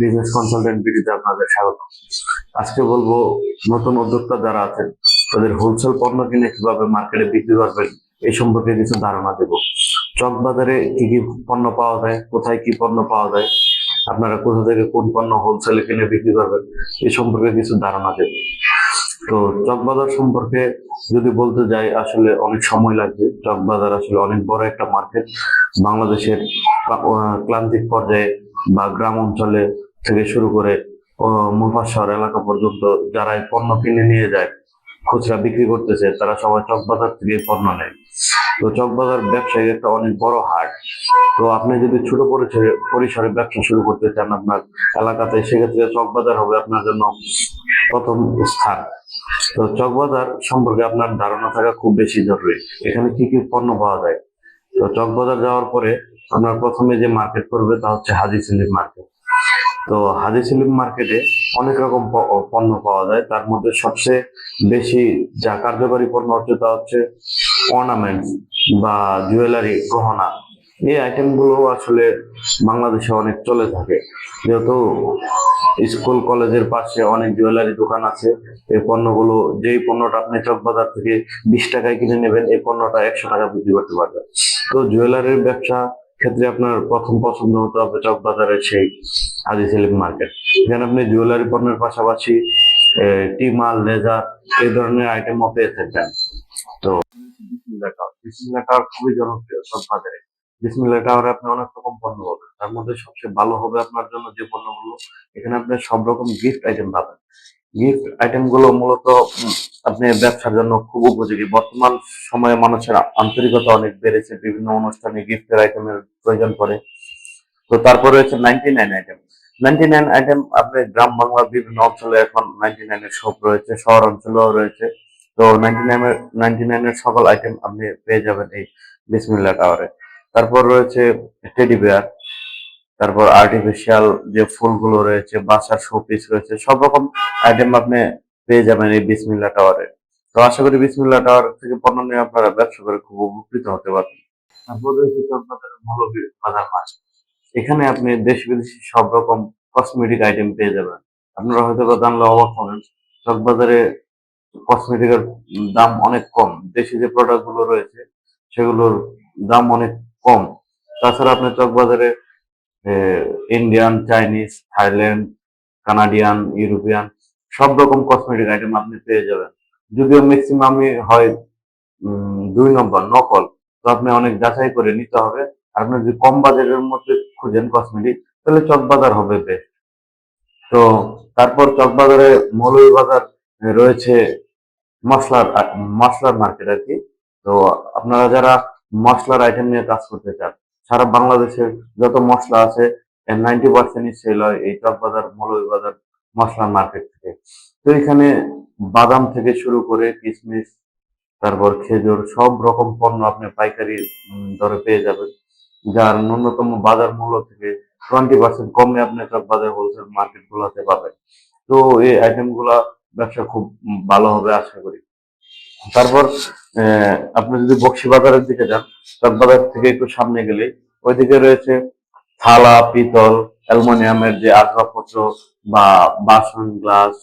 Business consultant বিডিতে আপনাদের স্বাগত। আজকে বলব, নতুন উদ্যোক্তা যারা আছেন, তাদের হোলসেল পণ্য কিনে কীভাবে মার্কেটে বিক্রি করবেন, এই সম্পর্কে কিছু ধারণা দেব। চক বাজারে কি কি পণ্য পাওয়া যায়, কোথায় কি পণ্য পাওয়া যায়, আপনারা কোথা থেকে কোন পণ্য হোলসেলে কিনে বিক্রি করবেন, এই সম্পর্কে কিছু ধারণা দেব। তো চকবাজার সম্পর্কে যদি বলতে যাই, আসলে অনেক সময় লাগবে। চকবাজার আসলে অনেক বড় একটা মার্কেট বাংলাদেশের ক্লান্তিক পর্যায়ে বা গ্রাম অঞ্চলে থেকে শুরু করে আহ, মুফাসশহর এলাকা পর্যন্ত যারা পণ্য কিনে নিয়ে যায় খুচরা বিক্রি করতেছে তারা সবাই চকবাজার থেকে পণ্য নেয়। তো চকবাজার ব্যবসায়ী একটা অনেক বড় হাট। তো আপনি যদি ছোট পরিসরে পরিসরে ব্যবসা শুরু করতে চান আপনার এলাকাতে সেক্ষেত্রে চকবাজার হবে আপনার জন্য প্রথম স্থান। তো চকবাজার সম্পর্কে আপনার ধারণা থাকা খুব বেশি জরুরি। এখানে কি কি পণ্য পাওয়া যায়? তো চকবাজার যাওয়ার পরে আমরা প্রথমে যে মার্কেট করবে তা হচ্ছে হাজি সিলিম মার্কেট তো হাজি সিলিম মার্কেটে অনেক রকম পণ্য পাওয়া যায়। তার মধ্যে সবচেয়ে বেশি যা কার্যকরী পণ্য হচ্ছে তা হচ্ছে অর্নামেন্টস বা জুয়েলারি গহনা। এই আইটেমগুলো আসলে বাংলাদেশে অনেক চলে থাকে। যেহেতু স্কুল, কলেজের পাশে অনেক জুয়েলারি দোকান আছে। এই পণ্যগুলো, যেই পণ্যটা আপনি চকবাজার থেকে বিশ টাকায় কিনে নেবেন, এই পণ্যটা একশো টাকা বিক্রি করতে পারবেন। তো জুয়েলারির ব্যবসা ক্ষেত্রে আপনার প্রথম পছন্দ হতে হবে চকবাজারের সেই হাজি সেলিম মার্কেট। এখানে আপনি জুয়েলারি পণ্যের পাশাপাশি টিমাল, লেজার এই ধরনের আইটেমও পেয়ে থাকবেন। তো খুবই জনপ্রিয় সব বাজারে। বিসমিল্লাহ টাওয়ারে আপনি অনেক রকম পণ্য পাবেন। তার মধ্যে সবচেয়ে ভালো হবে আপনার জন্য যে পণ্যগুলো, এখানে আপনি সব রকম গিফট আইটেম পাবেন। গিফট আইটেমগুলো মূলত আপনি ব্যবসার জন্য খুব উপযোগী। বর্তমান সময়ে মানুষের আন্তরিকতা অনেক বেড়েছে, বিভিন্ন অনুষ্ঠানে গিফটের আইটেমের প্রয়োজন পড়ে। তো তারপর রয়েছে ninety nine item ninety nine item আপনি গ্রাম বাংলার বিভিন্ন অঞ্চলে এখন নাইনটি নাইনের শপ রয়েছে শহর অঞ্চলেও রয়েছে। তো নাইনটি নাইনের নাইনটি নাইনের সকল আইটেম আপনি পেয়ে যাবেন এই বিসমিল্লা টাওয়ারে। তারপর রয়েছে টেডি বেয়ার তারপর আর্টিফিশিয়াল যে ফুলগুলো রয়েছে, বাসার শোপিস রয়েছে, সব রকম আইটেম আপনি পেয়ে যাবেন এই বিসমিল্লা টাওয়ারে তো আশা করি বিসমিল্লা টাওয়ার থেকে পণ্য নিয়ে আপনারা ব্যবসা করে খুব উপকৃত হতে পারবেন। তারপর রয়েছে চকবাজারের ভালো বাজার মাছ। এখানে আপনি দেশ বিদেশি সব রকম কসমেটিক আইটেম পেয়ে যাবেন। আপনারা হয়তো বা জানলে অবাক হবেন চকবাজারে কসমেটিকের দাম অনেক কম। দেশি যে প্রোডাক্টগুলো রয়েছে, সেগুলোর দাম অনেক কম। তাছাড়া আপনি চকবাজারে Indian Chinese Thailand Canadian European সব রকম কসমেটিক আইটেম আপনি পেয়ে যাবেন। যদিও ম্যাক্সিমামই হয় দুই নম্বর, নকল। তো আপনি অনেক যাচাই করে নিতে হবে। আর আপনি যদি কম বাজারের মধ্যে খুঁজেন কসমেটিক তাহলে চকবাজার হবে বেস্ট তো তারপর চকবাজারে মৌলভীবাজার রয়েছে মশলার মশলার মার্কেট আর কি। তো আপনারা যারা মশলার আইটেম নিয়ে কাজ করতে চান। সারা বাংলাদেশের যত মশলা আছে নাইনটি পার্সেন্টই সেল হয় এই বাজার চকবাজার মৌলভীবাজার মশলার মার্কেট থেকে। তো এখানে বাদাম থেকে শুরু করে কিশমিশ তারপর খেজুর, সব রকম পণ্য আপনি পাইকারি দরে পেয়ে যাবেন। যার ন্যূনতম বাজার মূল্য থেকে টোয়েন্টি পার্সেন্ট কমে আপনি চকবাজার হোলসেল মার্কেট গুলাতে পাবেন। তো এই আইটেমগুলা ব্যবসা খুব ভালো হবে আশা করি। তারপর আপনি যদি বক্সি বাজারের দিকে যান চকবাজার থেকে একটু সামনে গেলে ওইদিকে রয়েছে থালা, পিতল, অ্যালুমিনিয়ামের যে আসবাবপত্র বা বাসন, গ্লাস,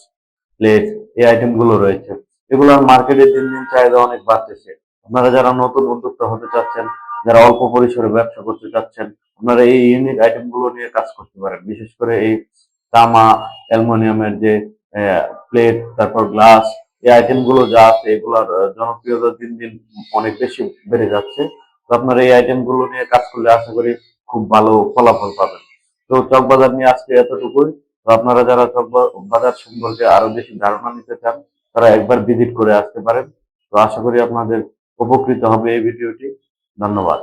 প্লেট, এই আইটেমগুলো রয়েছে এগুলোর মার্কেটে দিন দিন চাহিদা অনেক বাড়তেছে। আপনারা যারা নতুন উদ্যোক্তা হতে চাচ্ছেন, যারা অল্প পরিসরে ব্যবসা করতে চাচ্ছেন, আপনারা এই ইউনিক আইটেমগুলো নিয়ে কাজ করতে পারেন। বিশেষ করে এই তামা, অ্যালুমিনিয়ামের যে প্লেট, তারপর গ্লাস এই আইটেমগুলো যা আছে এগুলোর জনপ্রিয়তা দিন দিন অনেক বেশি বেড়ে যাচ্ছে। তো আপনারা এই আইটেমগুলো নিয়ে কাজ করলে আশা করি খুব ভালো ফলাফল পাবেন। তো চকবাজার নিয়ে আজকে এতটুকুই। তো আপনারা যারা চক বাজার সম্পর্কে আরও বেশি ধারণা নিতে চান, তারা একবার ভিজিট করে আসতে পারেন। তো আশা করি আপনাদের উপকৃত হবে এই ভিডিওটি। ধন্যবাদ।